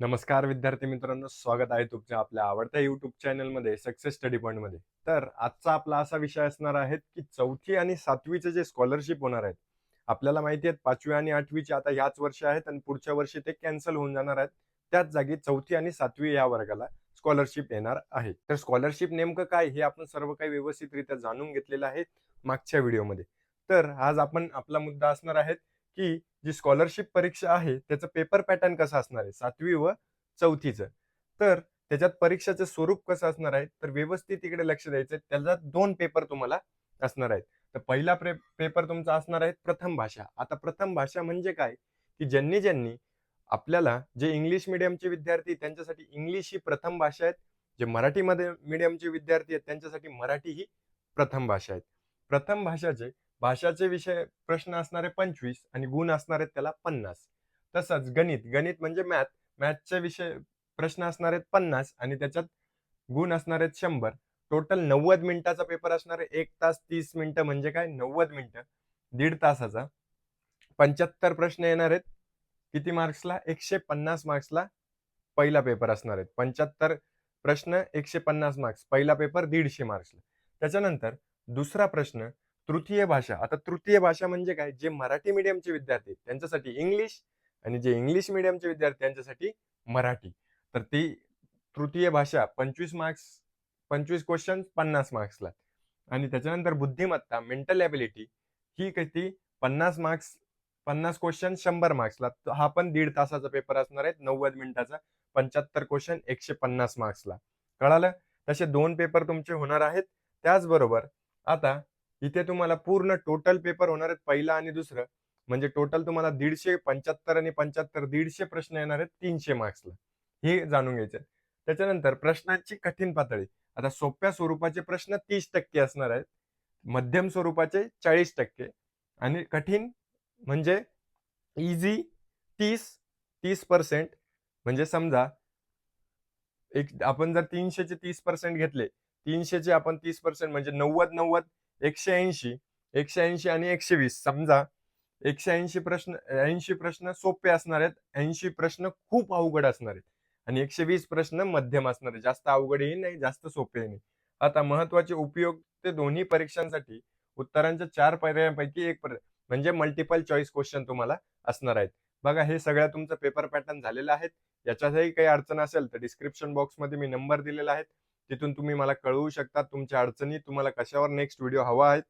नमस्कार विद्यार्थी मित्रांनो स्वागत आहे तुमच्या आपल्या आवडत्या युट्यूब चॅनलमध्ये सक्सेस स्टडी पॉइंटमध्ये. तर आजचा आपला असा विषय असणार आहे की चौथी आणि सातवीचे जे स्कॉलरशिप होणार आहेत आपल्याला माहिती आहेत पाचवी आणि आठवीचे आता याच वर्षी आहेत आणि पुढच्या वर्षी ते कॅन्सल होऊन जाणार आहेत. त्याच जागी चौथी आणि सातवी या वर्गाला स्कॉलरशिप येणार आहे. तर स्कॉलरशिप नेमकं काय हे आपण सर्व काही व्यवस्थितरित्या जाणून घेतलेलं आहे मागच्या व्हिडिओमध्ये तर आज आपण आपला मुद्दा असणार आहे की जी स्कॉलरशिप परीक्षा आहे त्याचं पेपर पॅटर्न कसं असणार आहे? सातवी व चौथीचं. तर त्याच्यात परीक्षाचं स्वरूप कसं असणार आहे? तर व्यवस्थित इकडे लक्ष द्यायचं त्याचा त्याच्यात दोन पेपर तुम्हाला असणार आहेत. तर पहिला पेपर तुमचा असणार आहे प्रथम भाषा. आता प्रथम भाषा म्हणजे काय? की ज्यांनी ज्यांनी आपल्याला जे इंग्लिश मिडियमचे विद्यार्थी त्यांच्यासाठी इंग्लिश ही प्रथम भाषा आहेत. जे मराठीमध्ये मिडियमचे विद्यार्थी आहेत त्यांच्यासाठी मराठी ही प्रथम भाषा आहेत. प्रथम भाषाचे भाषाचे विषय प्रश्न असणारे पंचवीस आणि गुण असणारे त्याला पन्नास. तसंच गणित गणित म्हणजे मॅथ मॅथचे विषय प्रश्न असणार आहेत पन्नास आणि त्याच्यात गुण असणार आहेत शंभर. टोटल नव्वद मिनिटाचा पेपर असणार आहे एक तास तीस मिनिटं म्हणजे काय? नव्वद मिनिटं. दीड तासाचा. पंच्याहत्तर प्रश्न येणार आहेत. किती मार्क्सला? एकशे पन्नास मार्क्सला पहिला पेपर असणार आहेत. पंच्याहत्तर प्रश्न एकशे पन्नास मार्क्स. पहिला पेपर दीडशे मार्क्सला. त्याच्यानंतर दुसरा प्रश्न तृतीय भाषा. आता तृतीय भाषा म्हणजे काय? जे मराठी मीडियमचे विद्यार्थी त्यांच्यासाठी इंग्लिश आणि जे इंग्लिश मीडियमचे विद्यार्थी त्यांच्यासाठी मराठी. तर ती तृतीय भाषा पंचवीस मार्क्स पंचवीस क्वेश्चन पन्नास मार्क्सला आणि त्याच्यानंतर बुद्धिमत्ता मेंटल ॲबिलिटी ही किती पन्नास मार्क्स पन्नास क्वेश्चन शंभर मार्क्सला हा पण दीड तासाचा पेपर असणार आहे नव्वद मिनिटाचा. पंच्याहत्तर क्वेश्चन एकशे पन्नास मार्क्सला कळालं? तसे दोन पेपर तुमचे होणार आहेत. त्याचबरोबर आता इथे तुम्हाला पूर्ण टोटल पेपर होणार आहेत पहिला आणि दुसरं. म्हणजे टोटल तुम्हाला दीडशे पंच्याहत्तर आणि पंच्याहत्तर दीडशे प्रश्न येणार आहेत तीनशे मार्क्सला. हे जाणून घ्यायचे त्याच्यानंतर प्रश्नांची कठीण पातळी. आता सोप्या स्वरूपाचे प्रश्न तीस टक्के असणार आहेत. मध्यम स्वरूपाचे चाळीस टक्के. आणि कठीण म्हणजे इझी तीस तीस पर्सेंट म्हणजे समजा एक आपण जर तीनशेचे तीस पर्सेंट घेतले तीनशेचे आपण तीस पर्सेंट म्हणजे नव्वद नव्वद एकशे ऐंशी एकशे ऐंशी आणि एकशे वीस. समजा एकशे ऐंशी प्रश्न ऐंशी प्रश्न सोपे असणार आहेत ऐंशी प्रश्न खूप अवघड असणार आहेत आणि एकशे वीस प्रश्न मध्यम असणार आहेत. जास्त अवघडही नाही जास्त सोपेही नाही. आता महत्त्वाचे उपयोग ते दोन्ही परीक्षांसाठी उत्तरांच्या चार पर्यायांपैकी एक पर्याय म्हणजे मल्टिपल चॉईस क्वेश्चन तुम्हाला असणार आहेत. बघा हे सगळं तुमचं पेपर पॅटर्न झालेलं आहे याच्यातही काही अडचण असेल तर डिस्क्रिप्शन बॉक्समध्ये मी नंबर दिलेला आहे. तिथून तुम्ही मला कळवू शकता तुमच्या अडचणी तुम्हाला कशावर नेक्स्ट व्हिडिओ हवा आहेत.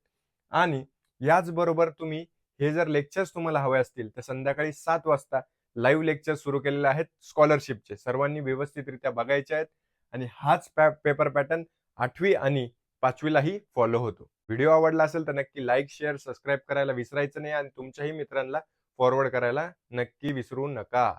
आणि याचबरोबर तुम्ही हे जर लेक्चर्स तुम्हाला हवे असतील तर संध्याकाळी सात वाजता लाईव्ह लेक्चर सुरू केलेले आहेत स्कॉलरशिपचे सर्वांनी व्यवस्थितरित्या बघायचे आहेत आणि हाच पेपर पॅटर्न आठवी आणि पाचवीलाही फॉलो होतो. व्हिडिओ आवडला असेल तर नक्की लाईक शेअर सबस्क्राईब करायला विसरायचं नाही आणि तुमच्याही मित्रांना फॉरवर्ड करायला नक्की विसरू नका.